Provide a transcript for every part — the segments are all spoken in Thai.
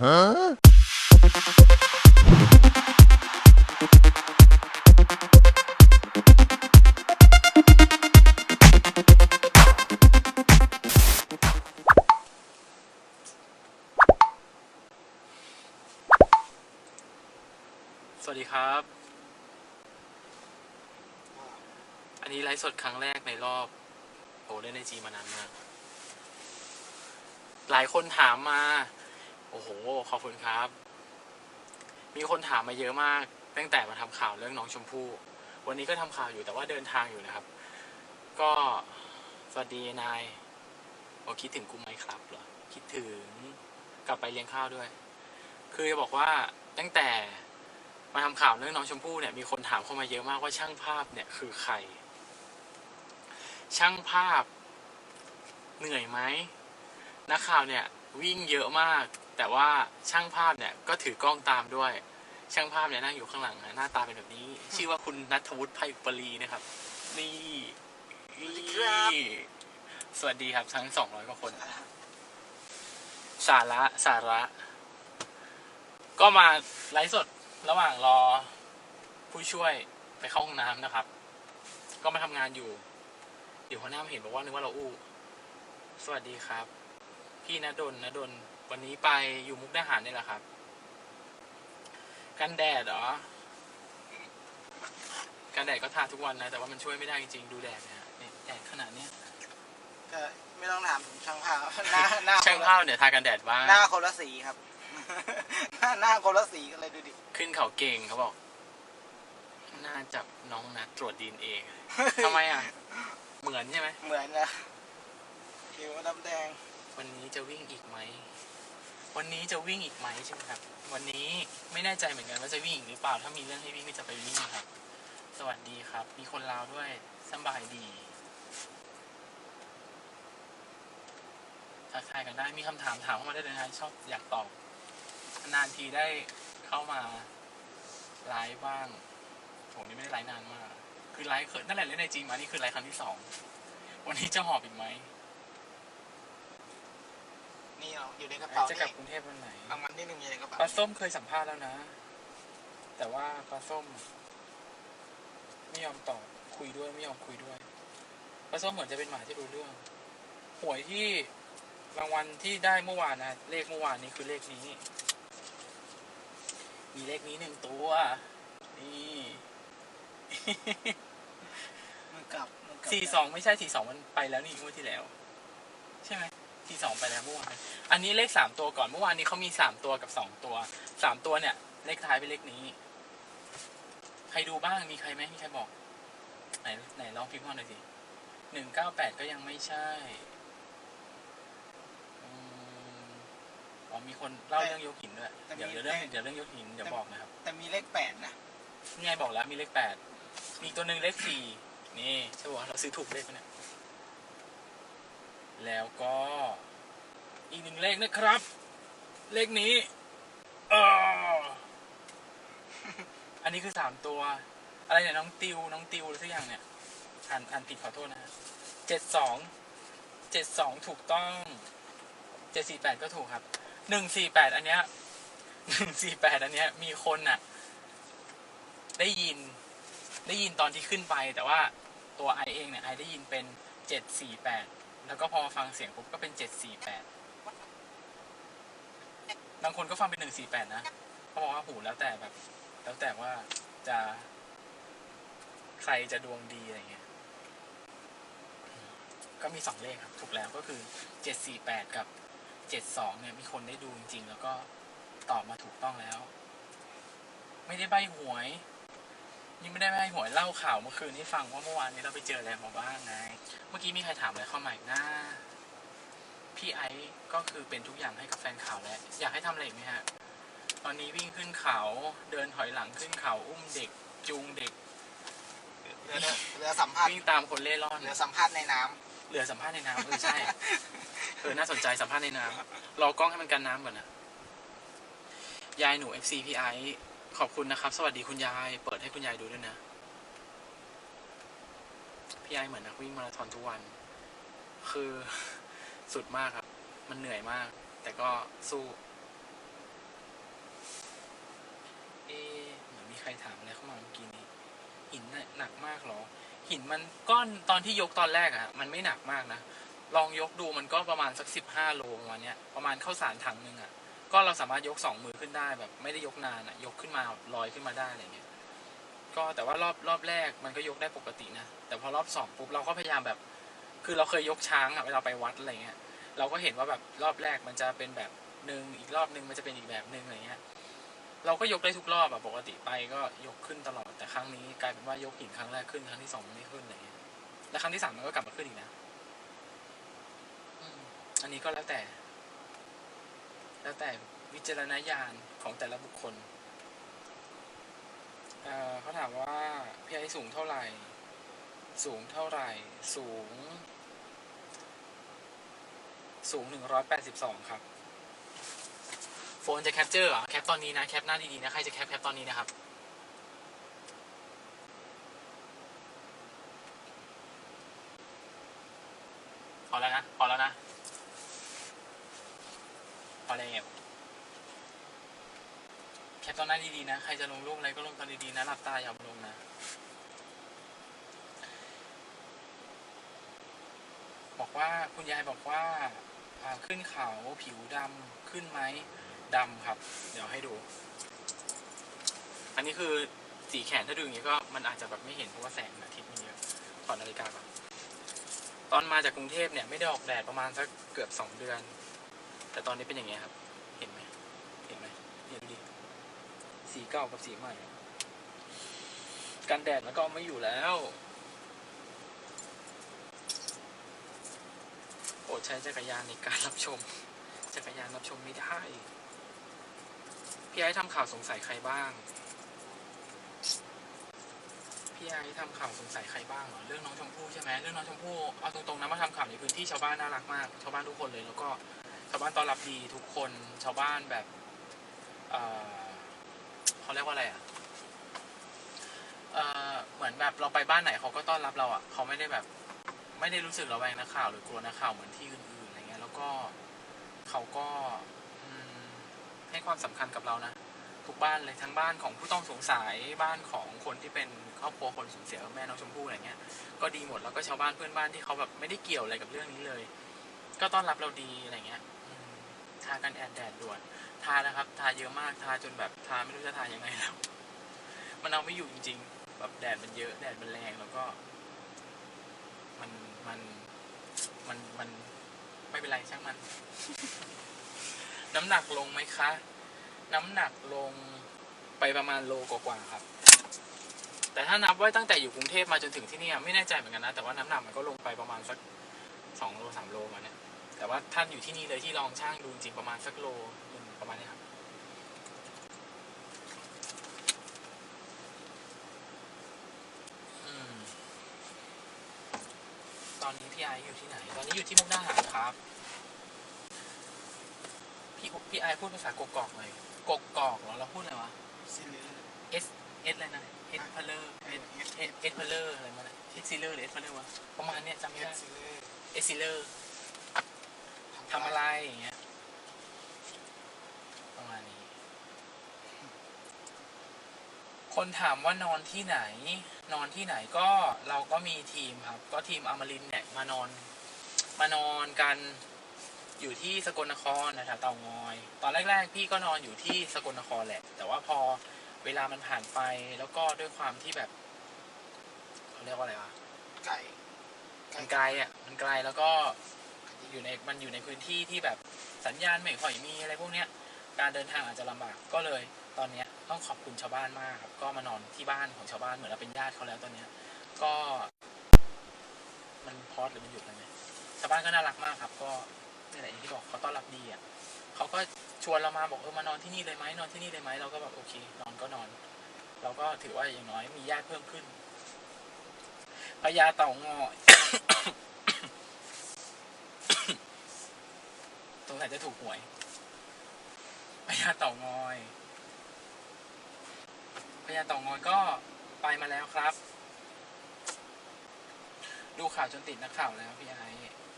Huh? สวัสดีครับ อันนี้ไลฟ์สดครั้งแรกในรอบโอ้เล่นในจีมานานมาก หลายคนถามมา โอ้โห ขอบคุณครับ มีคนถามมาเยอะมาก ตั้งแต่มาทำข่าวเรื่องน้องชมพู่ วันนี้ก็ทำข่าวอยู่แต่ว่าเดินทางอยู่นะครับ ก็สวัสดีนายโอ้คิดถึงกูไหมครับเหรอ คิดถึงกลับไปเลี้ยงข้าวด้วย คือจะบอกว่าตั้งแต่มาทำข่าวเรื่องน้องชมพู่เนี่ยมีคนถามเข้ามาเยอะมากว่าช่างภาพเนี่ยคือใคร ช่างภาพเหนื่อยไหมนักข่าวเนี่ยวิ่งเยอะมาก แต่ว่าช่างภาพเนี่ยก็ถือกล้องตามด้วย ช่างภาพเนี่ยนั่งอยู่ข้างหลังฮะหน้าตาเป็นแบบนี้ ชื่อว่าคุณนัทวุฒิไพปรีนะครับ นี่นี่สวัสดีครับทั้งสองร้อยกว่าคน สาระสาระ ก็มาไลฟ์สดระหว่างรอผู้ช่วยไปเข้าห้องน้ำนะครับ ก็มาทำงานอยู่ เดี๋ยวหัวหน้ามาเห็นบอกว่านึกว่าเราอู้ สวัสดีครับ พี่ณดลณดล วันนี้ไปอยู่มุกดาหารนี่แหละครับ กันแดดเหรอ กันแดดก็ทาทุกวันนะ แต่ว่ามันช่วยไม่ได้จริงๆ ดูแดดเนี่ยนี่แดดขนาดเนี้ยก็ไม่ต้องถามผมช่างภาพหน้าหน้าช่างภาพเนี่ยทากันแดดบ้างหน้าคนละสีครับ หน้าหน้าคนละสีกันเลยดูดิ ขึ้นเขาเก่งเขาบอกน่าจับน้องนัดตรวจดีเเองทำไมอะ เหมือนใช่ไหม เหมือนนะผิวดำแดง วันนี้จะวิ่งอีกไหม วันนี้จะวิ่งอีกไหมใช่ไหมครับ วันนี้ไม่แน่ใจเหมือนกันว่าจะวิ่งอีกหรือเปล่า ถ้ามีเรื่องให้วิ่งก็จะไปวิ่งครับ สวัสดีครับ มีคนลาวด้วยสบายดี ทักทายกันได้ มีคำถามถามเข้ามาได้เลยนะชอบอยากตอบ นานทีได้เข้ามาไลฟ์บ้าง ผมนี่ไม่ได้ไลฟ์นานมาก คือไลฟ์เคยนั่นแหละเล่นในจริงมานี่คือไลฟ์ครั้งที่สอง วันนี้จะหอบอีกไหม นี่เอาอยู่ในกระเป๋าจะกลับนี่กรุงเทพวันไหนรางวัลที่หนึ่งอยู่ในกระเป๋าปลาส้มเคยสัมภาษณ์แล้วนะ แต่ว่าปลาส้ม ไม่ยอมตอบคุยด้วยไม่ยอมคุยด้วยปลาส้มเหมือนจะเป็นหมาที่รู้เรื่องหวยที่รางวัลที่ได้เมื่อวานนะเลขเมื่อวานนี้คือเลขนี้ มีเลขนี้หนึ่งตัว นี่มือกลับมือกลับสี่สองไม่ใช่สี่สองมันไปแล้วนี่งวดที่แล้วใช่ไหมสี่สองไปแล้วเมื่อวานอันนี้เลขสามตัวก่อนเมื่อวานนี้เขามีสามตัวกับสองตัวสามตัวเนี่ย เลขท้ายเป็นเลขนี้ ใครดูบ้างมีใครไหมมีใครบอก ไหนไหนลองพิมพ์มาหน่อยสิหนึ่งเก้าแปดก็ยังไม่ใช่อืมอ๋อมีคนเล่าเรื่องยกหินด้วยเดี๋ยวเดี๋ยวเรื่องเดี๋ยวเรื่องยกหินเดี๋ยวบอกนะครับแต่มีเลขแปดนะนี่ไงบอกแล้วมีเลขแปดมีตัวหนึ่งเลขสี่นี่ใช่ป่ะเราซื้อถูกเลขปะเนี่ย แล้วก็อีกหนึ่งเลขนะครับ เลขนี้ออันนี้คือสามตัว อะไรเนี่ยน้องติว น้องติวอะไรสักอย่างเนี่ยอ่านอ่านผิดขอโทษนะฮะเจ็ดสองเจ็ดสองถูกต้องเจ็ดสี่แปดก็ถูกครับหนึ่งสี่แปดอันเนี้ยหนึ่งสี่แปดอันเนี้ย มีคนอะ ได้ยิน ได้ยินตอนที่ขึ้นไป แต่ว่าตัวไอเองเนี่ยไอได้ยินเป็นเจ็ดสี่แปด แล้วก็พอฟังเสียงปุ๊บก็เป็นเจ็ดสี่แปดบางคนก็ฟังเป็นหนึ่งสี่แปดนะเขาบอกว่าหูแล้วแต่แบบ แล้วแต่ว่าจะใครจะดวงดีอะไรเงี้ย ก็มีสองเลขครับ ถูกแล้วก็คือเจ็ดสี่แปดกับเจ็ดสองเนี่ยมีคนได้ดูจริงๆ แล้วก็ตอบมาถูกต้องแล้ว ไม่ได้ใบหวย นี่ไม่ได้ใบหวยเล่าข่าวเมื่อคืนให้ฟังว่าเมื่อวานนี้เราไปเจออะไรมาบ้างไง เมื่อกี้มีใครถามอะไรเข้ามาอีกนะพี่ไอซ์ก็คือเป็นทุกอย่างให้กับแฟนข่าวแล้วอยากให้ทำอะไรอีกไหมฮะ ตอนนี้วิ่งขึ้นเขาเดินถอยหลังขึ้นเขาอุ้มเด็กจูงเด็กเหลือเหลือสัมภาษณ์วิ่งตามคนเล่ร่อนเหลือสัมภาษณ์ในน้เหลือสัมภาษณ์ในน้ำเออใช่เออน่าสนใจสัมภาษณ์ในน้ำรอกล้องให้มันกันน้ำก่อนนะ ยายหนู FC พี่ไอซ์ ขอบคุณนะครับ สวัสดีคุณยาย เปิดให้คุณยายดูด้วยนะ พี่ยายเหมือนนักวิ่งมาราธอนทุกวัน คือสุดมากครับ มันเหนื่อยมาก แต่ก็สู้เอเหมือนมีใครถามอะไรเข้ามาเมื่อกี้นี้หินหนักมากหรอ หินมันก้อนตอนที่ยกตอนแรกอะมันไม่หนักมากนะ ลองยกดูมันก็ประมาณสักสิบห้าโลวันเนี้ยประมาณเข้าสารถังหนึ่งอะ ก็เราสามารถยกสองมือขึ้นได้แบบไม่ได้ยกนานอะยกขึ้นมาลอยขึ้นมาได้อะไรเงี้ย ก็แต่ว่ารอบรอบแรกมันก็ยกได้ปกตินะ แต่พอรอบสองปุ๊บเราก็พยายามแบบ คือเราเคยยกช้างอะเวลาไปวัดอะไรเงี้ย เราก็เห็นว่าแบบรอบแรกมันจะเป็นแบบหนึ่งอีกรอบหนึ่งมันจะเป็นอีกแบบหนึ่งอะไรเงี้ย เราก็ยกได้ทุกรอบอะปกติไปก็ยกขึ้นตลอดแต่ครั้งนี้กลายเป็นว่ายกหินครั้งแรกขึ้นครั้งที่สองไม่ขึ้นอะไรเงี้ย แล้วครั้งที่สามมันก็กลับมาขึ้นอีกนะอันนี้ก็แล้วแต่ แล้วแต่วิจารณญาณของแต่ละบุคคลเเขาถามว่าพี่ไอสูงเท่าไหร่ สูงเท่าไหร่ สูง สูงหนึ่งร้อยแปดสิบสองครับ โฟนจะแคปเจอร์เหรอ แคปตอนนี้นะ แคปหน้าดีๆนะ ใครจะแคปแคปตอนนี้นะครับ พอแล้วนะ พอแล้วนะ พอแล้ว แคปตอนหน้าดีๆนะ ใครจะลงรูปอะไรก็ลงตอนดีๆนะ หลับตาอย่าลงนะบอกว่าคุณยายบอกว่าขึ้นเขาผิวดำขึ้นไหมดำครับ เดี๋ยวให้ดู อันนี้คือสีแขนถ้าดูอย่างนี้ก็มันอาจจะแบบไม่เห็นเพราะว่าแสงอาทิตย์มันเยอะถอดนาฬิกาก่อนตอนมาจากกรุงเทพเนี่ยไม่ได้ออกแดดประมาณสักเกือบสองเดือน แต่ตอนนี้เป็นอย่างเงี้ยครับ เห็นไหมเห็นไหมเนี่ยดูดิ สีเก่ากับสีใหม่ กันแดดมันก็ไม่อยู่แล้วโปรดใช้จักรยานในการรับชม จักรยานรับชมไม่ได้ พี่ไอ้ทำข่าวสงสัยใครบ้าง พี่ไอ้ทำข่าวสงสัยใครบ้างเหรอเรื่องน้องชมพู่ใช่ไหมเรื่องน้องชมพู่เอาตรงๆนะมาทำข่าวในพื้นที่ชาวบ้านน่ารักมาก ชาวบ้านทุกคนเลยแล้วก็ชาวบ้านต้อนรับดีทุกคน ชาวบ้านแบบเอ่อ เขาเรียกว่าอะไรอะเอ่อเหมือนแบบเราไปบ้านไหนเขาก็ต้อนรับเราอะเขาไม่ได้แบบ ไม่ได้รู้สึกระแวงนักข่าวหรือกลัวนักข่าวเหมือนที่อื่นๆอะไรเงี้ย แล้วก็เขาก็อืมให้ความสำคัญกับเรานะทุกบ้านเลยทั้งบ้านของผู้ต้องสงสัยบ้านของคนที่เป็นครอบครัวคนสูญเสียแม่น้องชมพู่อะไรเงี้ย ก็ดีหมดแล้วก็ชาวบ้านเพื่อนบ้านที่เขาแบบไม่ได้เกี่ยวอะไรกับเรื่องนี้เลย ก็ต้อนรับเราดีอะไรเงี้ยอืมทากันแอดแดดด่วน ทานะครับ ทาเยอะมาก ทาจนแบบทาไม่รู้จะทายังไงแล้ว มันเอาไม่อยู่จริง ๆ แบบแดดมันเยอะ แดดมันแรงแล้วก็ มันมันมันมันไม่เป็นไรช่างมัน น้ำหนักลงไหมคะ น้ำหนักลงไปประมาณโลกว่าๆครับ แต่ถ้านับว่าตั้งแต่อยู่กรุงเทพมาจนถึงที่นี่ไม่แน่ใจเหมือนกันนะ แต่ว่าน้ำหนักมันก็ลงไปประมาณสักสองโลสามโลมาเนี่ย แต่ว่าท่านอยู่ที่นี่เลยที่ลองช่างดูจริงประมาณสักโล ประมาณนี้ครับอืมตอนนี้พี่ไออยู่ที่ไหน ตอนนี้อยู่ที่มุกดาหารครับ พี่พี่ไอพูดภาษากกอกหน่อยกกอกเหรอเราพูดอะไรวะซิลิล S S อะไรนะ S เพลเลอร์ S S S เพลเลอร์อะไรมาเนี่ย S ซิลเลอร์หรือ S เพลเลอร์วะประมาณเนี้ยจำไม่เอได้สซิล S ซิลเลอร์ทำอะไรอย่างเงี้ย ประมาณนี้ คนถามว่านอนที่ไหน นอนที่ไหนก็เราก็มีทีมครับ ก็ทีมอมรินทร์เนี่ยมานอน มานอนกันอยู่ที่สกลนครนะแถวเตางอย ตอนแรก ๆ พี่ก็นอนอยู่ที่สกลนครแหละ แต่ว่าพอเวลามันผ่านไปแล้วก็ด้วยความที่แบบเขาเรียกว่าอะไรวะไก่มันไกลอะมันไกลแล้วก็อยู่ในมันอยู่ในพื้นที่ที่แบบสัญญาณไม่ค่อยมีอะไรพวกเนี้ย การเดินทางอาจจะลำบากก็เลยตอนเนี้ย ต้องขอบคุณชาวบ้านมากครับ ก็มานอนที่บ้านของชาวบ้านเหมือนเราเป็นญาติเขาแล้วตอนเนี้ย ก็ มันพอดหรือมันหยุดอะไรไหมชาวบ้านก็น่ารักมากครับ ก็นี่แหละอย่างที่บอกเขาต้อนรับดีอะเขาก็ชวนเรามาบอกเออมานอนที่นี่เลยไหมนอนที่นี่เลยไหมเราก็แบบโอเคนอนก็นอน เราก็ถือว่าอย่างน้อยมีญาติเพิ่มขึ้นพญาเต่างอยสงสัยจะถูกหวยพญาเต่างอย พญาเต่างอยก็ไปมาแล้วครับ ดูข่าวจนติดนักข่าวแล้วพี่ไอ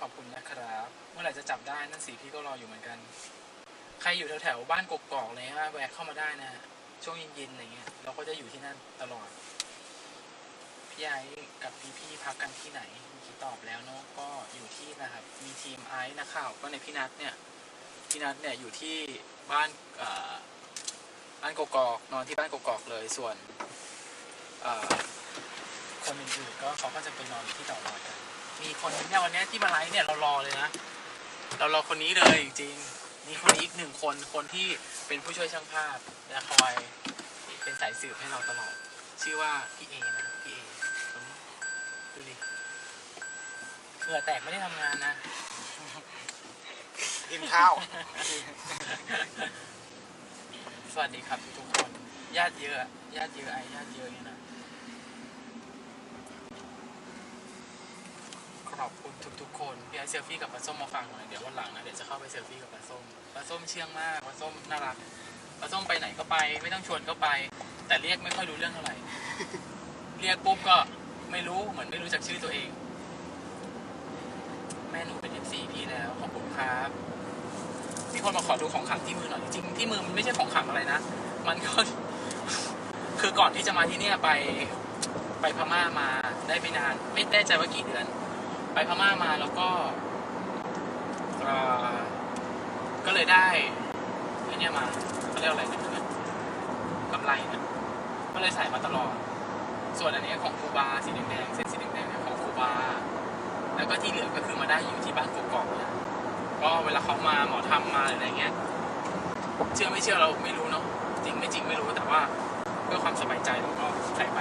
ขอบคุณนะครับ เมื่อไหร่จะจับได้นั่นสิพี่ก็รออยู่เหมือนกัน ใครอยู่แถวๆบ้านกกอกเลยฮะแวะเข้ามาได้นะช่วงเย็นๆอะไรเงี้ยเราก็จะอยู่ที่นั่นตลอดพี่ไอกับพี่พี่ๆพักกันที่ไหนเมื่อกี้ตอบแล้วเนาะก็อยู่ที่นะครับมีทีมไอซ์นะข่าวก็ในพี่นัทเนี่ยพี่นัทเนี่ยอยู่ที่บ้านอ่อ บ้านกกอกนอนที่บ้านกกอกเลยส่วนเอ่อคนอื่นๆก็เขาก็จะไปนอนอยู่ที่เต่อลอยกันมีคนนึงเนี่ยวันเนี้ยที่มาไลฟ์เนี่ยเรารอเลยนะเรารอคนนี้เลยจริงๆมีคนนี้อีกหนึ่งคนคนที่เป็นผู้ช่วยช่างภาพและคอยเป็นสายสืบให้เราตลอด ชื่อว่าพี่เอนะพี่เอคนนี้ดูดิเหงื่อแตกไม่ได้ทำงานนะกินข้าว สวัสดีครับทุกคน ญาติเยอะ ญาติเยอะไอญาติเยอะเนี่ยนะ ขอบคุณทุกๆคนพี่ไอเซลฟี่กับปลาส้มมาฟังหน่อย เดี๋ยววันหลังนะ เดี๋ยวจะเข้าไปเซลฟี่กับปลาส้มปลาส้มเชื่องมากปลาส้มน่ารักปลาส้มไปไหนก็ไป ไม่ต้องชวนก็ไป แต่เรียกไม่ค่อยรู้เรื่องเท่าไหร่ เรียกปุ๊บก็ไม่รู้ เหมือนไม่รู้จักชื่อตัวเอง แม่หนูเป็น FC พี่แล้ว ขอบคุณครับ คนมาขอดูของขังที่มือหน่อยจริงๆที่มือมันไม่ใช่ของขังอะไรนะ มันก็คือก่อนที่จะมาที่เนี่ยไปไปพม่ามาได้ไม่นาน ไม่แน่ใจว่ากี่เดือน ไปพม่ามาแล้วก็เออก็เลยได้ไอ้เนี่ยมาเขาเรียกอะไรนะกำไรนะก็เลยใส่มาตลอด ส่วนอันนี้ของครูบาสีแดงๆเส้นสีแดงๆของครูบาแล้วก็ที่เหลือก็คือมาได้อยู่ที่บ้านกกอกเนี่ย ก็เวลาเขามาหมอทำมาอะไรเงี้ย เชื่อไม่เชื่อเราไม่รู้เนาะจริงไม่จริงไม่รู้แต่ว่าเพื่อความสบายใจเราก็ใส่ไป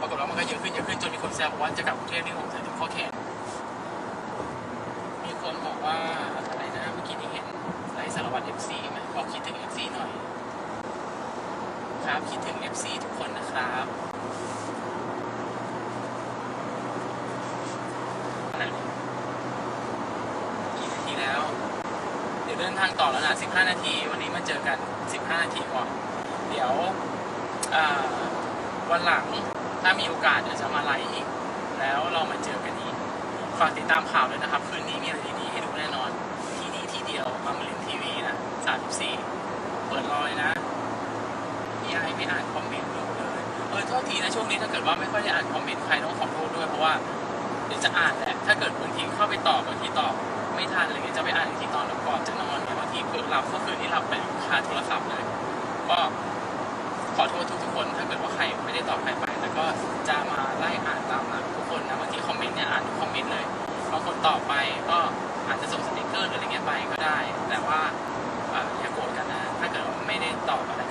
ปรากฏว่ามันก็เยอะขึ้นเยอะขึ้นจนมีคนแซวบอกว่าจะกลับกรุงเทพนี่ผมใส่ถึงข้อแขนมีคนบอกว่าอะไรนะเมื่อกี้นี้เห็นไลฟ์สารวัตรเอฟซีไหมบอกคิดถึงเอฟซีหน่อย ครับคิดถึงเอฟซีทุกคนนะครับอะไรเนี่ย กี่นาทีแล้ว เเดินทางต่อแล้วนะ 15 นาที วันนี้มาเจอกัน 15 นาทีก่อน เดี๋ยววันหลังถ้ามีโอกาสเดี๋ยวจะมาไลฟ์อีก แล้วเรามาเจอกันอีก ฝากติดตามข่าวด้วยนะครับ คืนนี้มีอะไรดีๆให้ดูแน่นอน ที่นี่ที่เดียวมามารินทีวีนะ 34 เปิดรอยนะพี่ไอไม่อ่านคอมเมนต์ดูเลยเออโทษทีนะช่วงนี้ถ้าเกิดว่าไม่ค่อยได้อ่านคอมเมนต์ใครต้องขอโทษด้วยเพราะว่าเดี๋ยวจะอ่านแหละ ถ้าเกิดบางทีเข้าไปตอบบางทีตอบไม่ทันอะไรเงี้ยจะไปอ่านอีกทีตอนแล้วก่อนจะนอน ที่กคือเราก็คือที่ลับเป็นคาโทรศัพท์เลย ก็ขอโทษทุกทุกคนถ้าเกิดว่าใครไม่ได้ตอบใครไป แล้วก็จะมาไล่อ่านตามหลังทุกคนนะบางทีคอมเมนต์เนี่ยอ่านทุกคอมเมนต์เลยบางคนตอบไปก็อาจจะส่งสติกเกอร์หรืออะไรเงี้ยไปก็ได้ แต่ว่าอย่าโกรธกันนะ ถ้าเกิดไม่ได้ตอบอะไร